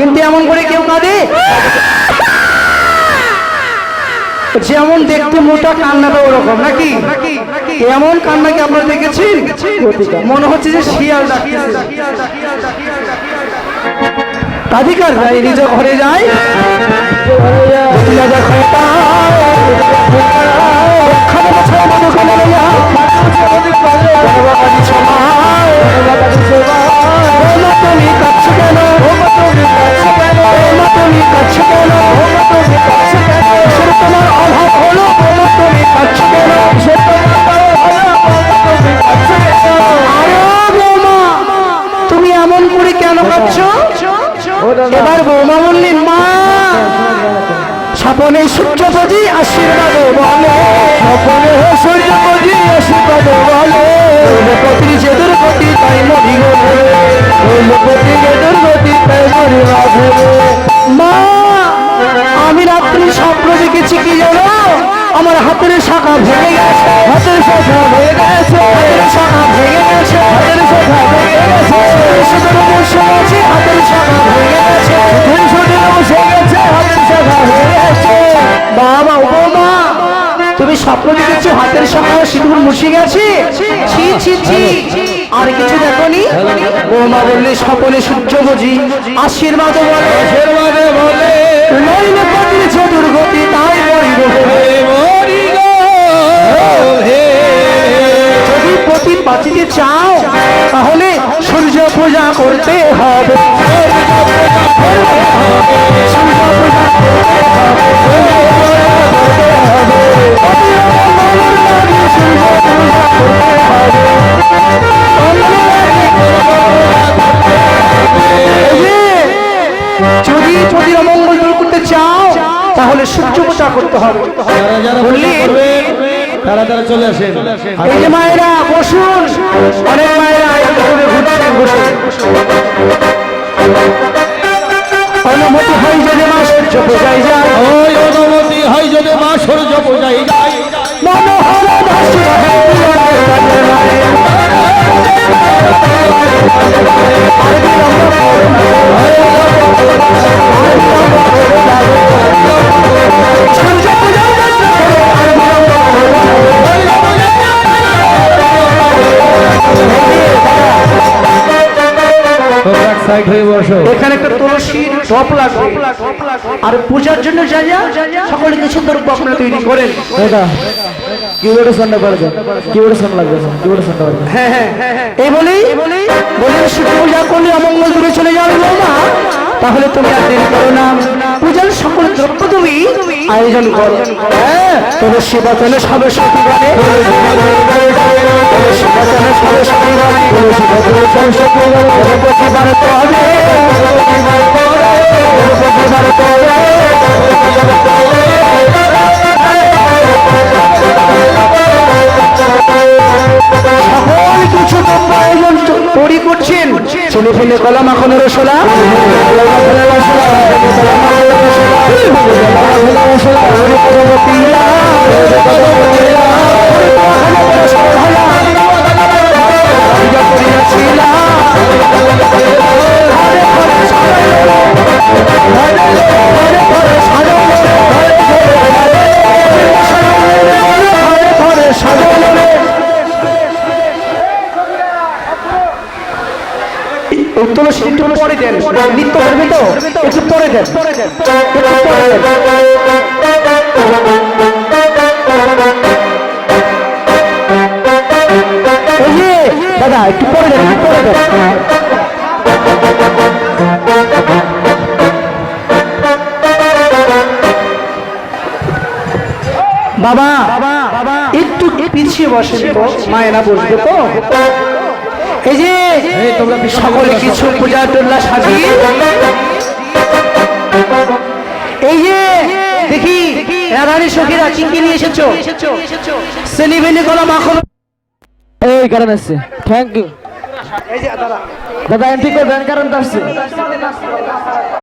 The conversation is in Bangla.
কিন্তু এমন করে কেউ কাঁদে? যেমন দেখতে মোটা, কান্নাটা ওরকম, নাকি? এমন কান্না কি আপনারা দেখেছেন? মনে হচ্ছে যে শিয়াল ডাকতেছে। রাধিকার ভাই নিজ ঘরে যায়? এবার বৌমা বললেন মা। স্বপনে সূর্যপতি আশীর্বাদ বলে। স্বপনে সূর্যপতি আশীর্বাদ বলে। রূপপতি যে দুর্গতি তাই মরি রূপপতি যে দুর্গতি তাই মরি মা, আমি রাত্রি স্বপ্ন দেখেছি কি জানো? আমার হাতের শাখা ভেঙে গেছে। হাতের শাখা ভেঙে গেছে। হাতের শাখা ভেঙে গেছে। হাতের মা তুমি স্বপ্ন দেখেছ হাতের শাখা সিঁদুর মুছে গেছে? ছি ছি ছি। আর কিছু দেখনি? বৌমা বললে স্বপনে সূর্য বুঝি আশীর্বাদ বলে। আশীর্বাদ বলে। নইলে পাঠিয়েছে দুর্গতি তাই মরিব। যদি প্রতি বাঁচিতে চাও তাহলে সূর্য পূজা করতে হবে। করতে হবে। তারা তারা চলে আসেন। এই যে মায়েরা বসুন অনেক মায়েরা ঘুরছেন বসুন অনুমতি হয় যদি মা সূর্য বোঝাই যায় ওই অনুমতি হয় যদি মা সূর্য পূজাই যায় সাইড হয়ে বসো এখানে একটা তুলসীর টপ লাগবে আর পূজার জন্য যা যা দ্রব্য আপনারা তৈরি করেন কিবোর্ডে করে কিবোর্ডে লাগবে কিবোর্ডে হ্যাঁ হ্যাঁ এই শিব পূজা করলে অমঙ্গল দূরে চলে যাবে বৌমা তাহলে তুমি আর দেরি করো না পূজার সকল দ্রব্য তুমি আয়োজন করো হ্যাঁ তবে শিবাচলে সবে শিবাচলে সবে সতী বলে তবে শিবাচলে সবে তৈরি করছেন ছেলে ফেলে কলা মাখন রসোলা সাজানো এই তুলসী একটু পরে দেন। নৃত্য করবে তো একটু পরে দেন। একটু পরে দেন। দাদা একটু পরে দেন একটু পরে দেন। বাবা বাবা একটু পিছিয়ে বসে তো মায়েরা বসবে তো। এই যে তোমরা সকলে কিছু পূজা টুল্লা সাজিয়ে এই যে দেখি রাধারি সখীরা কি কি নিয়ে এসেছ? সেলিভেলি গলা মাখন। এই কারণ আছে থ্যাংক ইউ দাদা এন্ট্রি করবেন কারণ আসছে